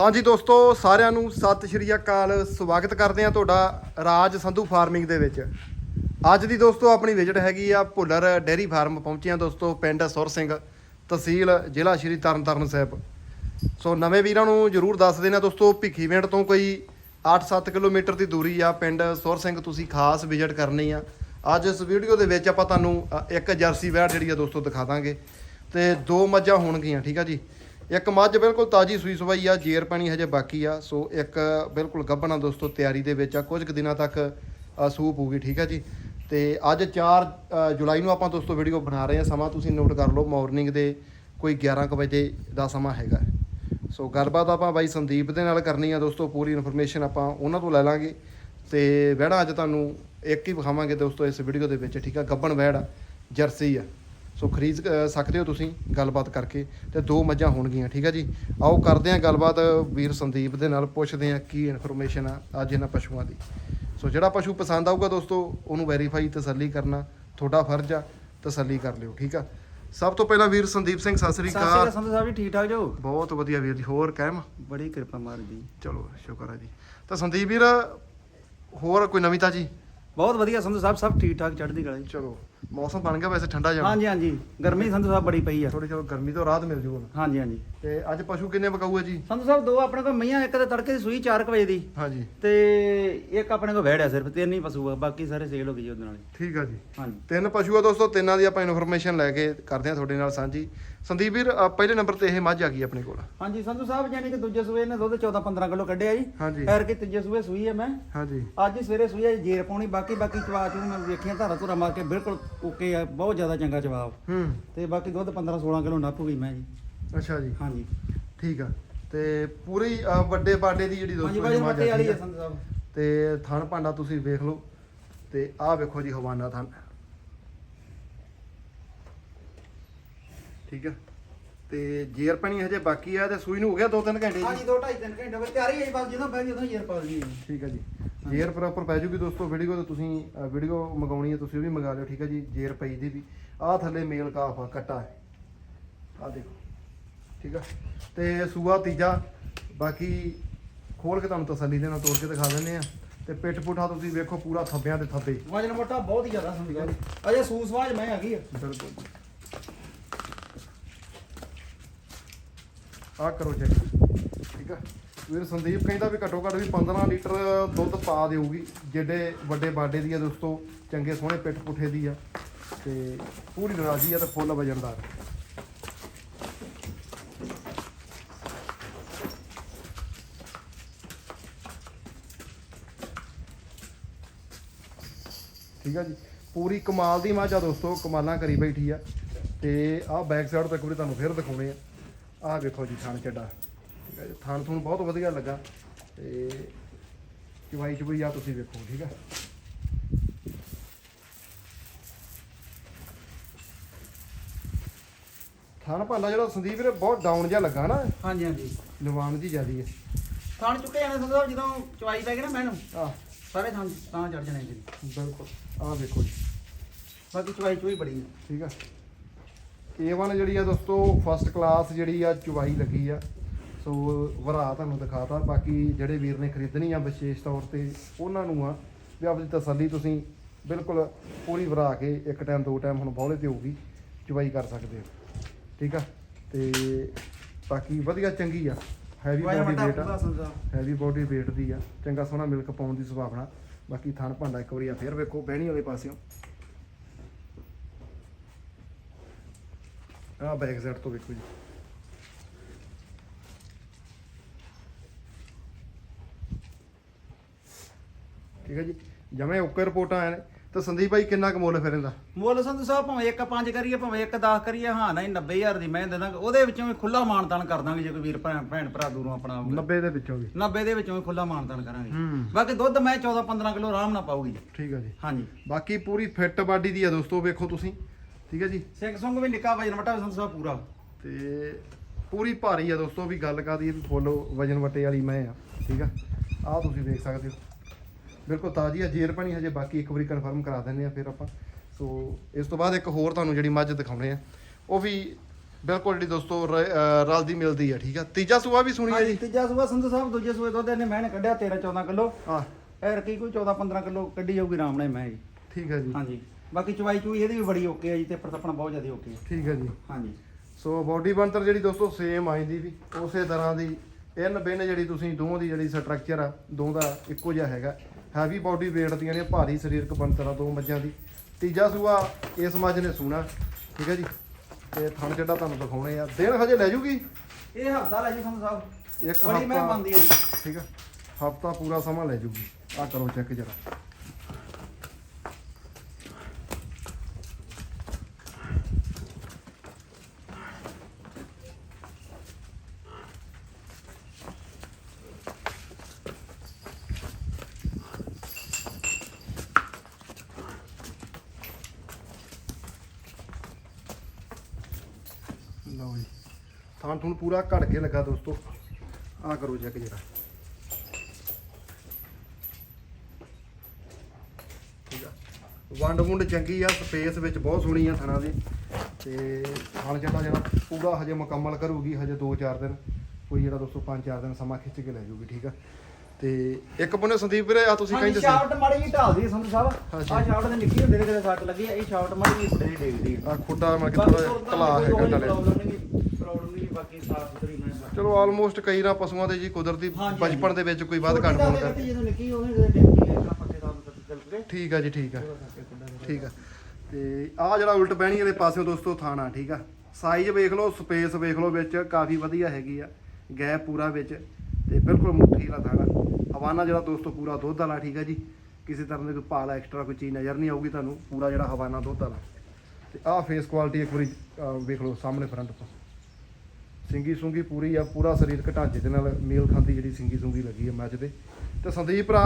ਹਾਂਜੀ ਦੋਸਤੋ, ਸਾਰਿਆਂ ਨੂੰ ਸਤਿ ਸ਼੍ਰੀ ਅਕਾਲ। ਸਵਾਗਤ ਕਰਦੇ ਆ ਤੁਹਾਡਾ ਰਾਜ ਸੰਧੂ ਫਾਰਮਿੰਗ ਦੇ ਵਿੱਚ। ਅੱਜ ਦੀ ਦੋਸਤੋ, ਆਪਣੀ ਵਿਜ਼ਿਟ ਹੈਗੀ ਆ ਭੁੱਲਰ ਡੇਅਰੀ ਫਾਰਮ ਪਹੁੰਚੇ ਆ ਦੋਸਤੋ, ਪਿੰਡ ਸੁਰ ਸਿੰਘ, ਤਹਿਸੀਲ ਜ਼ਿਲ੍ਹਾ ਸ਼੍ਰੀ ਤਰਨਤਾਰਨ ਸਾਹਿਬ। ਸੋ ਨਵੇਂ ਵੀਰਾਂ ਨੂੰ ਜਰੂਰ ਦੱਸ ਦੇਣਾ ਦੋਸਤੋ ਭਿੱਖੀਵਿੰਡ ਤੋਂ ਕੋਈ 8-7 ਕਿਲੋਮੀਟਰ ਦੀ ਦੂਰੀ ਆ ਪਿੰਡ ਸੁਰ ਸਿੰਘ, ਤੁਸੀਂ ਖਾਸ ਵਿਜ਼ਿਟ ਕਰਨੀ ਆ। ਅੱਜ ਇਸ ਵੀਡੀਓ ਦੇ ਵਿੱਚ ਆਪਾਂ ਤੁਹਾਨੂੰ ਇੱਕ ਜਰਸੀ ਵੈੜ ਜਿਹੜੀ ਆ ਦੋਸਤੋ ਦਿਖਾ ਦਾਂਗੇ। ਤੇ ਦੋ ਮੱਝਾਂ ਹੋਣਗੀਆਂ, ਠੀਕ ਆ ਜੀ। ਇੱਕ ਮੱਝ ਬਿਲਕੁਲ ਤਾਜੀ ਸੂਈ ਸਵਾਈ ਆ ਜੇਰ ਪਾਣੀ ਹਜੇ ਬਾਕੀ ਆ। ਸੋ ਇੱਕ ਬਿਲਕੁਲ ਗੱਭਣਾ ਦੋਸਤੋ ਤਿਆਰੀ ਦੇ ਵਿੱਚ ਆ। ਕੁਝ ਕੁ ਦਿਨਾਂ ਤੱਕ ਅ, ਸੂਪ ਹੋਊਗੀ ਠੀਕ ਆ ਜੀ? ਤੇ ਅੱਜ 4 ਜੁਲਾਈ ਨੂੰ ਆਪਾਂ ਦੋਸਤੋ ਵੀਡੀਓ ਬਣਾ ਰਹੇ ਆ। ਸਮਾਂ ਤੁਸੀਂ ਨੋਟ ਕਰ ਲਓ ਮਾਰਨਿੰਗ ਦੇ ਕੋਈ 11 ਕੁ ਵਜੇ ਦਾ ਸਮਾਂ ਹੈਗਾ। ਸੋ ਗੱਲਬਾਤ ਆਪਾਂ ਬਾਈ ਸੰਦੀਪ ਦੇ ਨਾਲ ਕਰਨੀ ਆ ਦੋਸਤੋ ਪੂਰੀ ਇਨਫੋਰਮੇਸ਼ਨ ਆਪਾਂ ਉਹਨਾਂ ਤੋਂ ਲੈ ਲਾਂਗੇ। ਤੇ ਵਹਿੜਾ ਅੱਜ ਤੁਹਾਨੂੰ ਇੱਕ ਹੀ ਵਿਖਾਵਾਂਗੇ ਦੋਸਤੋ ਇਸ ਵੀਡੀਓ ਦੇ ਵਿੱਚ ਠੀਕ ਆ? ਗੱਬਣ ਵਹਿੜ ਆ ਜਰਸੀ ਆ। ਸੋ ਖਰੀਦ ਸਕਦੇ ਹੋ ਤੁਸੀਂ ਗੱਲਬਾਤ ਕਰਕੇ ਤੇ ਦੋ ਮੱਝਾਂ ਹੋਣਗੀਆਂ ਠੀਕ ਆ ਜੀ? ਆਓ ਕਰਦੇ ਆ ਗੱਲਬਾਤ ਵੀਰ ਸੰਦੀਪ ਦੇ ਨਾਲ ਪੁੱਛਦੇ ਆ ਕੀ ਇਨਫੋਰਮੇਸ਼ਨ ਆ ਅੱਜ ਇਹਨਾਂ ਪਸ਼ੂਆਂ ਦੀ। ਸੋ ਜਿਹੜਾ ਪਸ਼ੂ ਪਸੰਦ ਆਊਗਾ ਦੋਸਤੋ ਉਹਨੂੰ ਵੈਰੀਫਾਈ ਤਸੱਲੀ ਕਰਨਾ ਤੁਹਾਡਾ ਫਰਜ਼ ਆ ਤਸੱਲੀ ਕਰ ਲਿਓ ਠੀਕ ਆ? ਸਭ ਤੋਂ ਪਹਿਲਾਂ ਵੀਰ ਸੰਦੀਪ ਸਿੰਘ ਸਤਿ ਸ੍ਰੀ ਸਤਿ ਸ਼੍ਰੀ ਅਕਾਲ। ਅਕਾਲ ਸੰਧੂ ਸਾਹਿਬ ਜੀ ਠੀਕ ਠਾਕ ਜੋ? ਬਹੁਤ ਵਧੀਆ ਵੀਰ ਜੀ ਹੋਰ ਕਾਇਮ? ਬੜੀ ਕਿਰਪਾ ਮਾਰ ਦੀ ਚਲੋ ਸ਼ੁਕਰ ਹੈ ਜੀ। ਤਾਂ ਸੰਦੀਪ ਵੀਰ ਹੋਰ ਕੋਈ ਨਵੀਂ ਤਾਜੀ? ਬਹੁਤ ਵਧੀਆ ਸੰਧੂ ਸਾਹਿਬ ਸਭ ਠੀਕ ਠਾਕ ਚੜ੍ਹਦੀ ਕਲਾ ਜੀ। ਚਲੋ ਮੌਸਮ ਬਣ ਗਿਆ ਵੈਸੇ ਠੰਡਾ ਜਾਣਾ ਹਾਂਜੀ ਹਾਂਜੀ। ਗਰਮੀ ਸੰਧੂ ਸਾਹਿਬ ਬੜੀ ਪਈ ਆ। ਥੋੜੀ ਚਲੋ ਗਰਮੀ ਤੋਂ ਰਾਹਤ ਮਿਲ ਜੂ ਹੁਣ। ਹਾਂਜੀ ਹਾਂਜੀ। ਤੇ ਅੱਜ ਪਸ਼ੂ ਕਿੰਨੇ ਬਕਾਊ ਹੈ ਜੀ? ਸੰਧੂ ਸਾਹਿਬ ਦੋ ਆਪਣੇ ਕੋਲ ਮਈਆਂ ਇੱਕ ਤੇ ਤੜਕੇ ਦੀ ਸੂਈ 4 ਵਜੇ ਦੀ। ਹਾਂਜੀ। ਤੇ ਇੱਕ ਆਪਣੇ ਕੋਲ ਵਹਿੜਿਆ ਸਿਰਫ ਤਿੰਨ ਹੀ ਪਸ਼ੂ ਆ ਬਾਕੀ ਸਾਰੇ ਸੇਲ ਹੋ ਗਏ ਜੀ ਉਹਦੇ ਨਾਲ। ਠੀਕ ਆ ਜੀ। ਹਾਂਜੀ। ਤਿੰਨ ਪਸ਼ੂ ਆ ਦੋਸਤੋ ਤਿੰਨਾਂ ਦੀ ਆਪਾਂ ਇਨਫੋਰਮੇਸ਼ਨ ਲੈ ਕੇ ਕਰਦੇ ਆ ਤੁਹਾਡੇ ਨਾਲ ਸਾਂਝੀ। ਸੰਦੀਪ ਵੀਰ ਅ, ਪਹਿਲੇ ਨੰਬਰ ਤੇ ਇਹ ਮੱਝ ਆ ਗਈ ਆਪਣੇ ਕੋਲ। ਹਾਂਜੀ ਸੰਧੂ ਸਾਹਿਬ ਯਾਨੀ ਕਿ ਦੂਜੇ ਸੂਏ ਨੇ ਦੁੱਧ 14 15 ਕਿਲੋ ਕੱਢਿਆ ਜੀ। ਹਾਂਜੀ। ਫੇਰ ਕਿ ਤੀਜੇ ਸੂਏ ਸੂਈ ਹੈ ਮੈਂ। ਹਾਂਜੀ। ਅੱਜ ਹੀ ਸਵੇਰੇ ਸੂਈ ਹੈ ਜੇਰ ਪਾਉਣੀ ਬਾਕੀ ਬਾਕੀ ਚਵਾ ਚੂ ਮੈਂ ਵੇਖੀਆਂ ਧਾਰਾ ਧੁਰਾ ਮਾਰ ਕੇ ਬਿਲਕੁਲ ਓਕੇ ਆ ਬਹੁਤ ਜ਼ਿਆਦਾ ਚੰਗਾ ਜਵਾਬ। ਹੂੰ। ਤੇ ਬਾਕੀ ਦੁੱਧ 15 16 ਕਿਲੋ ਨੱਪ ਗਈ ਮੈਂ ਜੀ। ਅੱਛਾ ਜੀ। ਹਾਂਜੀ। ਠੀਕ ਆ। ਤੇ ਪੂਰੀ ਅ, ਵੱਡੇ ਬਾਡੇ ਦੀ ਜਿਹੜੀ ਹਾਂਜੀ ਦੋਸਤੋ ਬਾਈ ਆ ਵਾਲੀ ਹੈ ਸਾਹਿਬ। ਤੇ ਥਣ ਭਾਂਡਾ ਤੁਸੀਂ ਵੇਖ ਲਓ। ਤੇ ਆਹ ਵੇਖੋ ਜੀ ਹਵਾਨਾ ਥਣ। ਠੀਕ ਆ। ਤੇ ਜੇਰ ਪਾਣੀ ਹਜੇ ਬਾਕੀ ਆ ਤੇ ਸੂਈ ਨੂੰ ਹੋ ਗਿਆ 2-3 ਘੰਟੇ ਹਾਂਜੀ ਜੀ। 2 2.5 3 ਘੰਟੇ ਬਾਅਦ ਤਿਆਰੀ ਹੈ ਜੀ, ਬਸ ਜਦੋਂ ਬਹਿ ਜਦੋਂ ਏਅਰ ਪਾ ਲਈ ਠੀਕ ਆ ਜੀ। ਜੇਰ ਪ੍ਰੋਪਰ ਪੈ ਜੂਗੀ ਦੋਸਤੋ ਵੀਡੀਓ ਤੇ ਤੁਸੀਂ ਵੀਡੀਓ ਮੰਗਾਉਣੀ ਹੈ ਤੁਸੀਂ ਉਹ ਵੀ ਮੰਗਾ ਲਿਓ ਠੀਕ ਆ ਜੀ ਜੇਰ ਪਈ ਦੀ ਵੀ। ਆਹ ਥੱਲੇ ਮੇਲ ਕਾਫ ਆ ਕੱਟਾ ਹੈ। ਆਹ ਦੇਖੋ ਠੀਕ ਆ। ਤੇ ਸੂਆ ਤੀਜਾ ਬਾਕੀ ਖੋਲ ਕੇ ਤੁਹਾਨੂੰ ਤਸੱਲੀ ਦੇ ਨਾਲ ਤੋੜ ਕੇ ਦਿਖਾ ਦਿੰਦੇ ਆ ਤੇ ਪਿੱਠ ਪੁੱਠਾ ਤੁਸੀਂ ਵੇਖੋ ਪੂਰਾ ਥੱਬਿਆਂ ਤੇ ਥੱਬੇ। ਵਜਨ ਮੋਟਾ ਬਹੁਤ ਹੀ ਜ਼ਿਆਦਾ ਸੰਦੀ ਗੱਲ ਅਜੇ ਸੂਸਵਾਜ ਮੈਂ ਹੈਗੀ ਆ। ਬਿਲਕੁਲ ਆਹ ਕਰੋ ਚੈੱਕ ਠੀਕ ਆ? ਵੀਰ ਸੰਦੀਪ ਕਹਿੰਦਾ ਵੀ ਘੱਟੋ ਘੱਟ ਵੀ 15 ਲੀਟਰ ਦੁੱਧ ਪਾ ਦੇਊਗੀ, ਜਿਹੜੇ ਵੱਡੇ ਬਾਡੇ ਦੀ ਆ ਦੋਸਤੋ, ਚੰਗੇ ਸੋਹਣੇ ਪਿੱਠ ਪੁੱਠੇ ਦੀ ਆ। ਤੇ ਪੂਰੀ ਰਾਜੀ ਆ ਤੇ ਫੁੱਲ ਵਜਨਦਾਰ ਠੀਕ ਆ ਜੀ? ਪੂਰੀ ਕਮਾਲ ਦੀ ਮੱਝ ਆ ਦੋਸਤੋ, ਕਮਾਲਾਂ ਕਰੀ ਬੈਠੀ ਆ। ਤੇ ਆਹ ਬੈਕ ਸਾਈਡ ਤੱਕ ਵੀ ਤੁਹਾਨੂੰ ਫੇਰ ਦਿਖਾਉਣੇ ਆ। ਆਹ ਵੇਖੋ ਜੀ ਥਣ ਚੱਡਾ ਠੀਕ ਆ ਜੀ ਥਣ ਤੁਹਾਨੂੰ ਬਹੁਤ ਵਧੀਆ ਲੱਗਾ। ਤੇ ਚਵਾਈ ਚਵਾਈ ਆ ਤੁਸੀਂ ਵੇਖੋ ਠੀਕ ਆ? ਥਣ ਭਾਲਾ ਜਿਹੜਾ ਸੰਦੀਪ ਵੀਰੇ ਬਹੁਤ ਡਾਊਨ ਜਿਹਾ ਲੱਗਾ ਨਾ। ਹਾਂਜੀ ਹਾਂਜੀ। ਨਿਵਾਨ ਜੀ ਜਿਆਦੀ ਹੈ ਥਾਣ ਚੁੱਕੇ ਜਾਣੇ ਸੰਧੂ ਸਾਹਿਬ ਜਦੋਂ ਚਵਾਈ ਪੈ ਗਈ ਨਾ ਮੈਨੂੰ ਆਹ। ਸਾਰੇ ਥਾਂ ਤਾਂ ਚੜ ਜਾਣੇ ਜੀ। ਬਿਲਕੁਲ। ਆਹ ਵੇਖੋ ਜੀ। ਬਾਕੀ ਚਵਾਈ ਚੁਈ ਬੜੀ ਹੈ ਠੀਕ ਆ। A1 ਜਿਹੜੀ ਆ ਦੋਸਤੋ ਫਸਟ ਕਲਾਸ ਜਿਹੜੀ ਆ ਚੁਵਾਈ ਲੱਗੀ ਆ। ਸੋ ਵਰਾ ਤੁਹਾਨੂੰ ਦਿਖਾਤਾ। ਬਾਕੀ ਜਿਹੜੇ ਵੀਰ ਨੇ ਖਰੀਦਣੀ ਆ ਵਿਸ਼ੇਸ਼ ਤੌਰ ਤੇ ਉਹਨਾਂ ਨੂੰ ਆ। ਵੀ ਆਪਣੀ ਤਸੱਲੀ ਤੁਸੀਂ ਬਿਲਕੁਲ ਪੂਰੀ ਵਰਾ ਕੇ ਇੱਕ ਟਾਈਮ ਦੋ ਟਾਈਮ ਹੁਣ ਬੌਲੇ ਤੇ ਹੋਊਗੀ ਚੁਵਾਈ ਕਰ ਸਕਦੇ ਹੋ। ਠੀਕ ਆ? ਤੇ ਬਾਕੀ ਵਧੀਆ ਚੰਗੀ ਆ। ਹੈਵੀ ਬੋਡੀ ਪੂਰਾ ਆ। ਹੈਵੀ ਬੋਡੀ weight ਦੀ ਆ। ਚੰਗਾ ਸੋਹਣਾ ਮਿਲਕ ਪਾਉਣ ਦੀ ਸੁਭਾਵਨਾ। ਬਾਕੀ ਥਣ ਭਾਂਡਾ ਇੱਕ ਵਾਰੀ ਆ ਫੇਰ ਵੇਖੋ ਬਹਿਣੀ ਵਾਲੇ ਪਾਸਿਓਂ। ਆ ਬੈਕ ਸਾਈਡ ਤੋਂ ਵੇਖੋ ਜੀ ਠੀਕ ਹੈ ਜੀ ਜਮੇ ਓਕੇ ਰਿਪੋਰਟਾਂ ਆਏ ਨੇ ਤਾਂ ਸੰਦੀਪ ਭਾਈ ਕਿੰਨਾ ਕੁ ਮੁੱਲ ਫਿਰ ਇਹਦਾ ਮੁੱਲ ਸੰਧੂ ਸਾਹਿਬ ਭਾਵੇਂ ਇੱਕ ਪੰਜ ਕਰੀਏ ਭਾਵੇਂ ਇੱਕ 10 ਕਰੀਏ ਹਾਂ ਨਹੀਂ 90000 ਦੀ ਮੈਂ ਦੇ ਦਾਂਗਾ ਉਹਦੇ ਵਿੱਚੋਂ ਵੀ ਖੁੱਲਾ ਮਾਨਤਾਨ ਕਰ ਦਾਂਗੇ ਜੇ ਕੋਈ ਵੀਰ ਭੈਣ ਭੈਣ ਭਰਾ ਦੂਰੋਂ ਆਪਣਾ ਆਊਗਾ 90 ਦੇ ਵਿੱਚੋਂ ਵੀ। 90 ਦੇ ਵਿੱਚੋਂ ਵੀ ਖੁੱਲਾ ਮਾਨਤਾਨ ਕਰਾਂਗੇ। ਹੂੰ। ਬਾਕੀ ਦੁੱਧ ਮੈਂ 14 15 ਕਿਲੋ ਆਰਾਮ ਨਾਲ ਪਾਊਗੀ। ਠੀਕ ਹੈ ਜੀ। ਹਾਂਜੀ। ਬਾਕੀ ਪੂਰੀ ਫਿੱਟ ਬਾਡੀ ਦੀ ਆ ਦੋਸਤੋ ਵੇਖੋ ਤੁਸੀਂ। ਠੀਕ ਹੈ ਜੀ? ਸਿੰਘ ਸੰਗ ਵੀ ਨਿੱਕਾ ਵਜਨ ਮਟਾ ਸੰਧੂ ਸਾਹਿਬ ਪੂਰਾ। ਤੇ ਪੂਰੀ ਭਾਰੀ ਆ ਦੋਸਤੋ ਵੀ ਗੱਲ ਹੈ ਵੀ ਫੁੱਲ ਵਜਨ ਵਟੇ ਵਾਲੀ ਮੈਂ ਆ ਠੀਕ ਆ? ਆਹ ਤੁਸੀਂ ਦੇਖ ਸਕਦੇ ਹੋ। ਬਿਲਕੁਲ ਤਾਜ਼ੀ ਆ ਜੇਰ ਪਾਣੀ ਹਜੇ ਬਾਕੀ ਇੱਕ ਵਾਰੀ ਕਨਫਰਮ ਕਰਾ ਦਿੰਦੇ ਆ ਫਿਰ ਆਪਾਂ। ਸੋ ਇਸ ਤੋਂ ਬਾਅਦ ਇੱਕ ਹੋਰ ਤੁਹਾਨੂੰ ਜਿਹੜੀ ਮੱਝ ਦਿਖਾਉਣੇ ਆ ਉਹ ਵੀ ਬਿਲਕੁਲ ਜਿਹੜੀ ਦੋਸਤੋ ਰਲਦੀ ਮਿਲਦੀ ਆ ਠੀਕ ਆ? ਤੀਜਾ ਸੂਆ ਵੀ ਸੁਣੀ ਆ ਜੀ? ਤੀਜਾ ਸੂਆ ਸੰਧੂ ਸਾਹਿਬ ਦੂਜੇ ਸੂਏ ਦੁੱਧ ਇਹਨੇ ਮੈਂ ਕੱਢਿਆ 13 14 ਕਿਲੋ। ਹਾਂ ਐਰ ਕੀ ਕੋਈ 14 15 ਕਿਲੋ ਕੱਢੀ ਜਾਊਗੀ ਆਰਾਮ ਨਾਲ ਮੈਂ ਜੀ। ਠੀਕ ਹੈ ਜੀ। ਹਾਂਜੀ। ਬਾਕੀ ਚਵਾਈ ਚੂਈ ਇਹਦੀ ਵੀ ਬੜੀ ਓਕੇ ਆ ਜੀ ਤੇ ਪ੍ਰਤਪਣਾ ਬਹੁਤ ਜ਼ਿਆਦਾ ਓਕੇ ਆ। ਠੀਕ ਹੈ ਜੀ। ਹਾਂਜੀ। ਸੋ ਬਾਡੀ ਬਣਤਰ ਜਿਹੜੀ ਦੋਸਤੋ ਸੇਮ ਆਈਂਦੀ ਵੀ ਉਸੇ ਤਰ੍ਹਾਂ ਦੀ ਇਨ ਬਿਨ ਜਿਹੜੀ ਤੁਸੀਂ ਦੋਹਾਂ ਦੀ ਜਿਹੜੀ ਸਟਰਕਚਰ ਆ ਦੋ ਦਾ ਇੱਕੋ ਜਿਹਾ ਹੈਗਾ। ਹੈਵੀ ਬਾਡੀ weight ਦੀਆਂ ਨੇ ਭਾਰੀ ਸਰੀਰਕ ਬਣਤਰ ਆ ਦੋ ਮੱਝਾਂ ਦੀ। ਤੀਜਾ ਸੂਆ ਇਸ ਮੱਝ ਨੇ ਸੂਣਾ ਠੀਕ ਹੈ ਜੀ। ਤੇ ਥਣ ਜਿਹੜਾ ਤੁਹਾਨੂੰ ਦਿਖਾਉਣੇ ਆ। ਦਿਨ ਹਜੇ ਲੈ ਜੂਗੀ? ਇਹ ਹਫਤਾ ਲੈ ਜੀ ਸੰਧੂ ਸਾਹਿਬ। ਇੱਕ ਬੜੀ ਹਫ਼ਤਾ- ਬੰਦੀ ਆ ਜੀ। ਠੀਕ ਆ। ਹਫਤਾ ਪੂਰਾ ਸਮਾਂ ਲੈ ਜੂਗੀ। ਆ ਕਰੋ ਚੈੱਕ ਜਰਾ। ਲਓ ਜੀ। ਥਾਂ ਤੁਹਾਨੂੰ ਪੂਰਾ ਘੜ ਕੇ ਲੱਗਾ ਦੋਸਤੋ। ਆ ਕਰੋ ਚੈੱਕ ਜਰਾ। ਠੀਕ ਆ। ਵੰਡ ਵੁੰਡ ਚੰਗੀ ਆ ਸਪੇਸ ਵਿੱਚ ਬਹੁਤ ਸੋਹਣੀ ਆ ਥਣਾ ਦੀ। ਤੇ ਹਲ ਜਿਹੜਾ ਜਿਹੜਾ ਪੂਰਾ ਹਜੇ ਮੁਕੰਮਲ ਕਰੂਗੀ, ਹਜੇ 2-4 ਦਿਨ। ਕੋਈ ਜਿਹੜਾ ਦੋਸਤੋ 5-4 ਦਿਨ ਸਮਾਂ ਖਿੱਚ ਕੇ ਲੈ ਜਾਊਗੀ, ਠੀਕ ਆ। ਤੇ ਇੱਕ ਬੰਨੇ ਸੰਦੀਪ ਵੀਰੇ ਆ ਤੁਸੀਂ ਹਾਂਜੀ ਕਹਿੰਦੇ ਸ਼ਾਫਟ ਮਾੜੀ ਜੀ ਢਾਲਦੀ ਸੰਧੂ ਸਾਹਿਬ ਹਾਂਜੀ। ਆ ਸ਼ਾਫਟ ਦੇ ਨਿੱਕੀ ਹੁੰਦੇ ਨੇ ਕਿਤੇ ਸੱਟ ਲੱਗੀ ਆ ਇਹ ਸ਼ਾਫਟ ਮਾੜੀ ਜੀ ਬੜੀ ਡੇਗਦੀ ਆ। ਆ ਖੁੱਡਾ ਮੈਂ ਕਿ ਥੋੜਾ ਤਲਾ ਹੈਗਾ ਡਲੇ ਪ੍ਰੋਬਲਮ ਨਹੀਂ ਪ੍ਰੋਬਲਮ ਨਹੀਂ ਬਾਕੀ ਸਾਫ਼ ਸੁਥਰੀ ਮੈਂ ਚਲੋ ਆਲਮੋਸਟ ਕਈ ਨਾ ਪਸ਼ੂਆਂ ਦੇ ਜੀ ਕੁਦਰਤੀ ਹਾਂਜੀ, ਬਚਪਨ ਦੇ ਵਿੱਚ ਕੋਈ ਵੱਧ ਘੱਟ ਹੋਣ ਕਰਕੇ। ਜਦੋਂ ਨਿੱਕੀ ਉਹਨੇ ਕਿਤੇ ਡੇਗਦੀ ਆ ਪੱਕੇ ਦਾ ਚੱਲ ਪਏ। ਠੀਕ ਆ ਜੀ ਠੀਕ ਆ। ਠੀਕ ਆ। ਤੇ ਆ ਜਿਹੜਾ ਉਲਟ ਬਹਿਣੀ ਵਾਲੇ ਪਾਸਿਓਂ ਦੋਸਤੋ ਥਾਣਾ ਠੀਕ ਆ। ਸਾਈਜ਼ ਵੇਖ ਲਓ ਸਪੇਸ ਵੇਖ ਲਓ ਵਿੱਚ ਕਾਫੀ ਵਧੀਆ ਹੈਗੀ ਆ ਗੈਪ ਪੂਰਾ ਵਿੱਚ ਤੇ ਬਿਲਕੁਲ ਮੁੱਠੀ ਵਾਲਾ ਥਾਣਾ ਹਵਾਨਾ ਜਿਹੜਾ ਦੋਸਤੋ ਪੂਰਾ ਦੁੱਧ ਵਾਲਾ, ਠੀਕ ਹੈ ਜੀ? ਕਿਸੇ ਤਰ੍ਹਾਂ ਦੀ ਕੋਈ ਭਾਲ ਐਕਸਟਰਾ ਕੋਈ ਚੀਜ਼ ਨਜ਼ਰ ਨਹੀਂ ਆਊਗੀ ਤੁਹਾਨੂੰ, ਪੂਰਾ ਜਿਹੜਾ ਹਵਾਨਾ ਦੁੱਧ ਵਾਲਾ। ਤੇ ਆਹ ਫੇਸ ਕੁਆਲਿਟੀ ਇੱਕ ਵਾਰੀ ਵੇਖ ਲਓ ਸਾਹਮਣੇ ਫਰੰਟ ਤੋਂ। ਸਿੰਗੀ ਸੁੰਗੀ ਪੂਰੀ ਆ, ਪੂਰਾ ਸਰੀਰਕ ਢਾਂਚੇ ਦੇ ਨਾਲ ਮੇਲ ਖਾਂਦੀ ਜਿਹੜੀ ਸਿੰਗੀ ਸੁੰਗੀ ਲੱਗੀ ਆ ਮੈਚ ਦੇ ਤੇ ਸੰਦੀਪ ਭਰਾ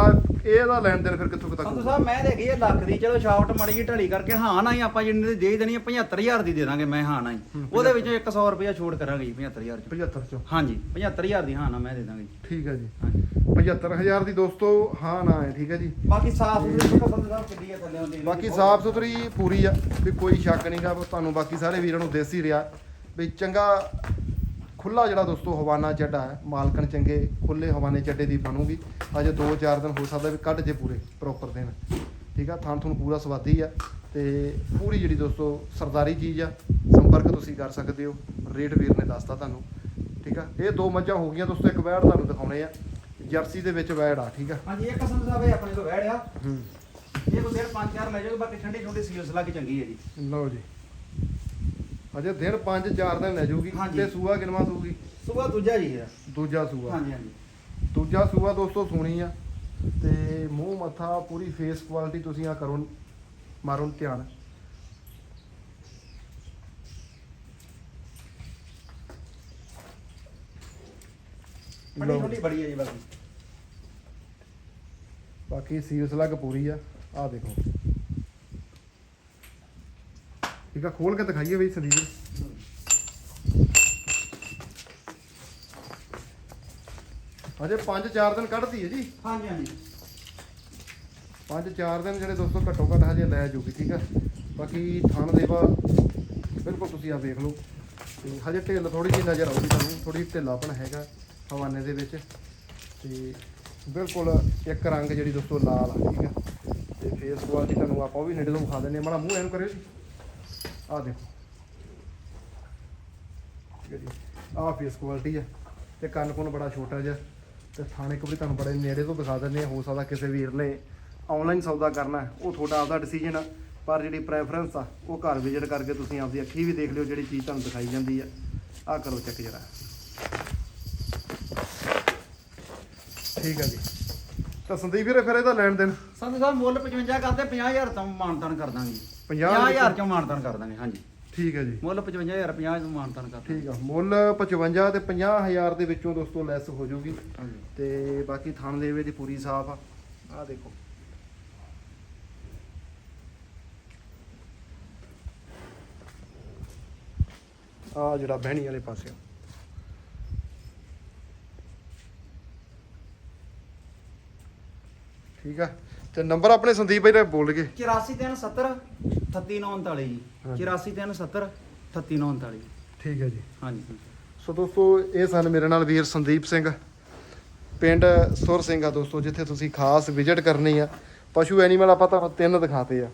ਇਹਦਾ ਲੈਣ ਦੇਣ ਫਿਰ ਕਿੱਥੋਂ ਕੁ ਤੱਕ ਸੰਧੂ? ਸਾਹਿਬ ਮੈਂ ਦੇਖੀ ਇਹ ਲੱਖ ਦੀ ਚਲੋ ਸ਼ਾਫਟ ਮਾੜੀ ਜੀ ਢਲੀ ਕਰਕੇ ਹਾਂ ਨਾ ਹੀ ਆਪਾਂ ਜਿੰਨੇ ਦੀ ਦੇ ਦੇਣੀ ਆ 75000 ਦੀ ਦੇ ਦਾਂਗੇ ਮੈਂ ਹਾਂ ਨਾ ਹੀ। ਹੂੰ, ਉਹਦੇ ਵਿੱਚੋਂ 100 ਰੁਪਇਆ ਛੋੜ ਕਰਾਂਗੇ ਜੀ 75000 ਚ। 75 ਚੋਂ? ਹਾਂਜੀ 75000 ਦੀ ਹਾਂ ਨਾ ਮੈਂ ਦੇ ਦਾਂਗੇ ਜੀ। ਠੀਕ ਹੈ ਜੀ। ਹਾਂਜੀ। 75000 ਦੀ ਦੋਸਤੋ ਹਾਂ ਨਾ ਹੈ ਠੀਕ ਹੈ ਜੀ। ਬਾਕੀ ਸਾਫ਼ ਸੁਥਰੀ ਦੇਖੋ ਸੰਧੂ ਸਾਹਿਬ ਕਿੱਡੀ ਆ ਥੱਲੇ ਹੁੰਦੀ। ਬਾਕੀ ਸਾਫ਼ ਸੁਥਰੀ ਪੂਰੀ ਆ ਵੀ ਕੋਈ ਸ਼ੱਕ ਨਹੀਂਗਾ ਤੁਹਾਨੂੰ ਬਾਕੀ ਸਾਰੇ ਵੀਰਾਂ ਨੂੰ ਦੇਸੀ ਰਿਹਾ ਵੀ ਚੰਗਾ ਖੁੱਲਾ ਜਿਹੜਾ ਦੋਸਤੋ ਹਵਾਨਾ ਚੱਡਾ ਹੈ ਮਾਲਕਨ ਚੰਗੇ ਖੁੱਲੇ ਹਵਾਨੇ ਚੱਡੇ ਦੀ ਬਣੂਗੀ। ਅਜੇ 2-4 ਦਿਨ ਹੋ ਸਕਦਾ ਵੀ ਕੱਢ ਜੇ ਪੂਰੇ ਪ੍ਰੋਪਰ ਦਿਨ। ਠੀਕ ਆ ਥਾਂ ਤੁਹਾਨੂੰ ਪੂਰਾ ਸਵਾਦੀ ਆ ਤੇ ਪੂਰੀ ਜਿਹੜੀ ਦੋਸਤੋ ਸਰਦਾਰੀ ਚੀਜ਼ ਆ ਸੰਪਰਕ ਤੁਸੀਂ ਕਰ ਸਕਦੇ ਹੋ। ਰੇਟ ਵੀਰ ਨੇ ਦੱਸਤਾ ਤੁਹਾਨੂੰ। ਠੀਕ ਆ ਇਹ ਦੋ ਮੱਝਾਂ ਹੋ ਗਈਆਂ ਦੋਸਤੋ ਇੱਕ ਵੈੜ ਤੁਹਾਨੂੰ ਦਿਖਾਉਣੇ ਆ। ਜਰਸੀ ਦੇ ਵਿੱਚ ਵੈੜ ਆ ਠੀਕ ਆ। ਹਾਂਜੀ ਇੱਕ ਸੰਧੂ ਸਾਹਿਬ ਇਹ ਆਪਣੇ ਕੋਲ ਵਹਿੜਿਆ ਹੂੰ। ਇਹ ਕੋਈ ਦੇਰ 5-4 ਲੈ ਜਾਓ ਬਾਕੀ ਠੰਡੀ ਠੰਡੀ ਸੀਲਸ ਲੱਗ ਚੰਗੀ ਹੈ ਜੀ। ਲਓ ਜੀ। ਅਜੇ ਦਿਨ 5-4 ਦਿਨ ਲੈ ਜਾਊਗੀ ਹਾਂਜੀ। ਤੇ ਸੂਆ ਕਿਨਵਾ ਸੂਗੀ? ਸੁਬਾ ਦੂਜਾ ਜੀ ਇਹਦਾ ਦੂਜਾ ਸੂਆ। ਹਾਂਜੀ ਹਾਂਜੀ। ਦੂਜਾ ਸੂਆ ਦੋਸਤੋ ਸੋਹਣੀ ਆ ਤੇ ਮੂੰਹ ਮੱਥਾ ਪੂਰੀ ਫੇਸ ਕੁਆਲਿਟੀ ਤੁਸੀਂ ਆ ਕਰੋ ਮਾਰੋ ਧਿਆਨ। ਠੰਡੀ ਲਓ। ਠੰਡੀ ਬੜੀ ਹੈ ਜੀ ਬਾਕੀ। ਬਾਕੀ ਸੀਲ ਸਲੱਗ ਪੂਰੀ ਆ। ਆ ਦੇਖੋ। ਠੀਕ ਆ ਖੋਲ ਕੇ ਦਿਖਾਈਏ ਬਈ ਸੰਦੀਪ ਅਜੇ 5-4 ਦਿਨ ਕੱਢਦੀ ਹੈ ਜੀ। ਹਾਂਜੀ ਹਾਂਜੀ। ਪੰਜ ਚਾਰ ਦਿਨ ਜਿਹੜੇ ਦੋਸਤੋ ਘੱਟੋ ਘੱਟ ਹਜੇ ਲੈ ਜੂਗੀ ਠੀਕ ਆ। ਬਾਕੀ ਥਣ ਦੇਵਾ ਬਿਲਕੁਲ ਤੁਸੀਂ ਆ ਵੇਖ ਲਓ। ਤੇ ਹਜੇ ਢਿੱਲ ਥੋੜੀ ਜਿਹੀ ਨਜ਼ਰ ਆਉਂਦੀ ਤੁਹਾਨੂੰ ਥੋੜੀ ਢਿੱਲਾਪਣ ਹੈਗਾ ਹਵਾਨੇ ਦੇ ਵਿੱਚ। ਤੇ ਬਿਲਕੁਲ ਇੱਕ ਰੰਗ ਜਿਹੜੀ ਦੋਸਤੋ ਲਾਲ ਆ ਠੀਕ ਆ। ਤੇ ਫੇਸ ਕੁਆਲਿਟੀ ਤੁਹਾਨੂੰ ਆਪਾਂ ਉਹ ਵੀ ਨੇੜੇ ਤੋਂ ਵਿਖਾ ਦਿੰਦੇ ਹਾਂ। ਮਾੜਾ ਮੂੰਹ ਐਨ ਕਰਿਓ ਜੀ। ਆ ਦੇਖੋ। ਠੀਕ ਆਹ ਫੇਸ ਕੁਆਲਿਟੀ ਆ ਤੇ ਕੰਨ ਕੁੰਨ ਬੜਾ ਛੋਟਾ ਜਿਹਾ ਤੇ ਥਾਣੇ ਇੱਕ ਵਾਰੀ ਤੁਹਾਨੂੰ ਬੜੇ ਨੇੜੇ ਤੋਂ ਦਿਖਾ ਦਿੰਦੇ ਹੋ। ਸਕਦਾ ਕਿਸੇ ਵੀਰ ਨੇ ਆਨਲਾਈਨ ਸੌਦਾ ਕਰਨਾ ਉਹ ਤੁਹਾਡਾ ਆਪਦਾ ਡਿਸੀਜਨ ਆ, ਪਰ ਜਿਹੜੀ ਪ੍ਰੈਫਰੈਂਸ ਆ, ਉਹ ਘਰ ਵਿਜ਼ਿਟ ਕਰਕੇ ਤੁਸੀਂ ਆਪਦੀ ਅੱਖੀ ਵੀ ਦੇਖ ਲਿਓ ਜਿਹੜੀ ਚੀਜ਼ ਤੁਹਾਨੂੰ ਦਿਖਾਈ ਜਾਂਦੀ ਆ। ਆ ਕਰੋ ਚੈੱਕ ਜਰਾ। ਠੀਕ ਆ ਜੀ। ਤਾਂ ਸੰਦੀਪ ਵੀਰੇ, ਫਿਰ ਇਹਦਾ ਲੈਣ ਦੇਣ? ਸੰਧੂ ਸਾਹਿਬ, ਮੁੱਲ 55 ਕਰਦੇ 50000 ਤੋਂ ਮਾਨਤਾਨ ਕਰ ਦਾਂਗੇ। 50 50000 ਚੋਂ ਮਾਨਤਾਨ ਕਰ ਦਾਂਗੇ ਹਾਂਜੀ। ਠੀਕ ਹੈ ਜੀ। ਮੁੱਲ 55000 50 ਤੋਂ ਮਾਨਤਾਨ ਕਰ ਦਾਂਗੇ ਠੀਕ ਆ ਮੁੱਲ 55 ਤੇ 50000 ਦੇ ਵਿੱਚੋਂ ਦੋਸਤੋ ਲੈਸ ਹੋ ਜਾਊਗੀ। ਹਾਂਜੀ। ਤੇ ਬਾਕੀ ਥਣ ਦੇਵੇ ਦੀ ਪੂਰੀ ਸਾਫ਼ ਆ। ਆ ਦੇਖੋ। ਆ ਜਿਹੜਾ ਬਹਿਣੀ ਵਾਲੇ ਪਾਸੇ ਠੀਕ ਆ। ਤੇ ਨੰਬਰ ਆਪਣੇ ਸੰਦੀਪ ਭਾਈ ਦਾ ਬੋਲ ਗਏ। 84 370 3939 ਜੀ। ਹਾਂਜੀ। 84 370 3939 ਠੀਕ ਹੈ ਜੀ। ਹਾਂਜੀ। ਸੋ ਦੋਸਤੋ ਇਹ ਸਨ ਮੇਰੇ ਨਾਲ ਵੀਰ ਸੰਦੀਪ ਸਿੰਘ। ਪਿੰਡ ਸੁਰ ਸਿੰਘ ਆ ਦੋਸਤੋ ਜਿੱਥੇ ਤੁਸੀਂ ਖਾਸ ਵਿਜ਼ਿਟ ਕਰਨੀ ਆ। ਪਸ਼ੂ ਐਨੀਮਲ ਆਪਾਂ ਤੁਹਾਨੂੰ ਤਿੰਨ ਦਿਖਾਤੇ ਆ।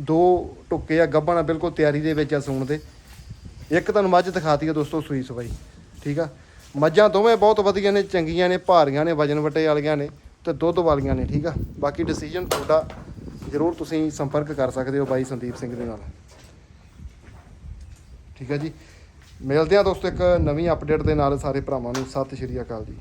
ਦੋ ਟੁੱਕੇ ਆ ਗੱਭਣ ਆ ਬਿਲਕੁਲ ਤਿਆਰੀ ਦੇ ਵਿੱਚ ਆ ਸੂਣ ਦੇ। ਇੱਕ ਤੁਹਾਨੂੰ ਮੱਝ ਦਿਖਾਤੀ ਆ ਦੋਸਤੋ ਸੂਈ ਸਵਾਈ। ਠੀਕ ਆ? ਮੱਝਾਂ ਦੋਵੇਂ ਬਹੁਤ ਵਧੀਆ ਨੇ ਚੰਗੀਆਂ ਨੇ ਭਾਰੀਆਂ ਨੇ ਵਜਨ ਵਟੇ ਵਾਲੀਆਂ ਨੇ ਤੇ ਦੁੱਧ ਵਾਲੀਆਂ ਨੇ ਠੀਕ ਆ? ਬਾਕੀ ਡਿਸੀਜਨ ਤੁਹਾਡਾ ਜ਼ਰੂਰ ਤੁਸੀਂ ਸੰਪਰਕ ਕਰ ਸਕਦੇ ਹੋ ਬਾਈ ਸੰਦੀਪ ਸਿੰਘ ਦੇ ਨਾਲ। ਠੀਕ ਹੈ ਜੀ। ਮਿਲਦੇ ਆ ਦੋਸਤੋ ਇੱਕ ਨਵੀਂ ਅਪਡੇਟ ਦੇ ਨਾਲ ਸਾਰੇ ਭਰਾਵਾਂ ਨੂੰ। ਸਤਿ ਸ਼੍ਰੀ ਅਕਾਲ ਜੀ।